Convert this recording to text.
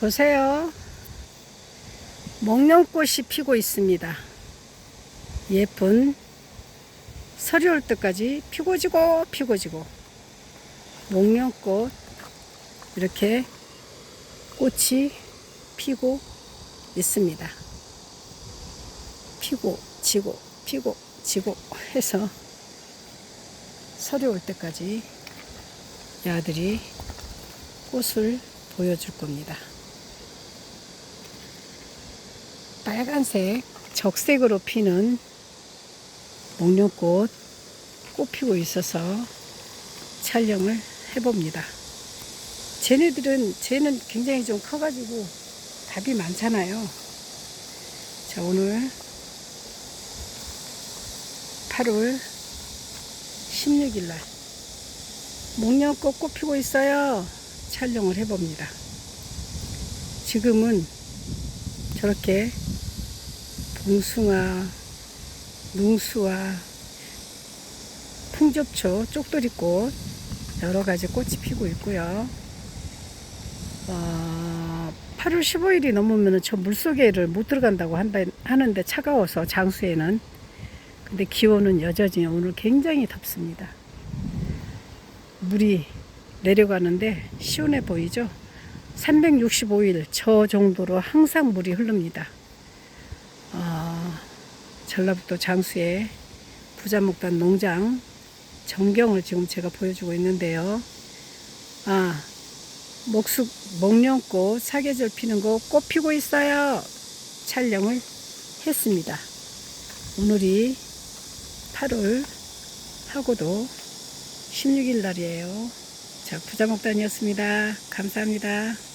보세요. 목련꽃이 피고 있습니다. 예쁜 설이 올 때까지 피고 지고 피고 지고 목련꽃 이렇게 꽃이 피고 있습니다. 피고 지고 피고 지고 해서 설이 올 때까지 야들이 꽃을 보여줄 겁니다. 빨간색 적색으로 피는 목련꽃 꽃 피고 있어서 촬영을 해봅니다. 쟤네들은 쟤는 굉장히 좀 커가지고 답이 많잖아요. 자 오늘 8월 16일 날 목련꽃 꽃 피고 있어요. 촬영을 해봅니다. 지금은 저렇게 봉숭아, 능수와 풍접초, 쪽돌이꽃 여러 가지 꽃이 피고 있고요. 어, 8월 15일이 넘으면 저 물속에를 못 들어간다고 한다, 하는데 차가워서 장수에는 근데 기온은 여전히 오늘 굉장히 덥습니다. 물이 내려가는데 시원해 보이죠? 365일 저 정도로 항상 물이 흐릅니다. 어, 전라북도 장수의 부자목단 농장 전경을 지금 제가 보여주고 있는데요. 아, 목숙, 목련꽃 사계절 피는 거 꽃 피고 있어요. 촬영을 했습니다. 오늘이 8월 하고도 16일 날이에요. 자, 부자목단이었습니다. 감사합니다.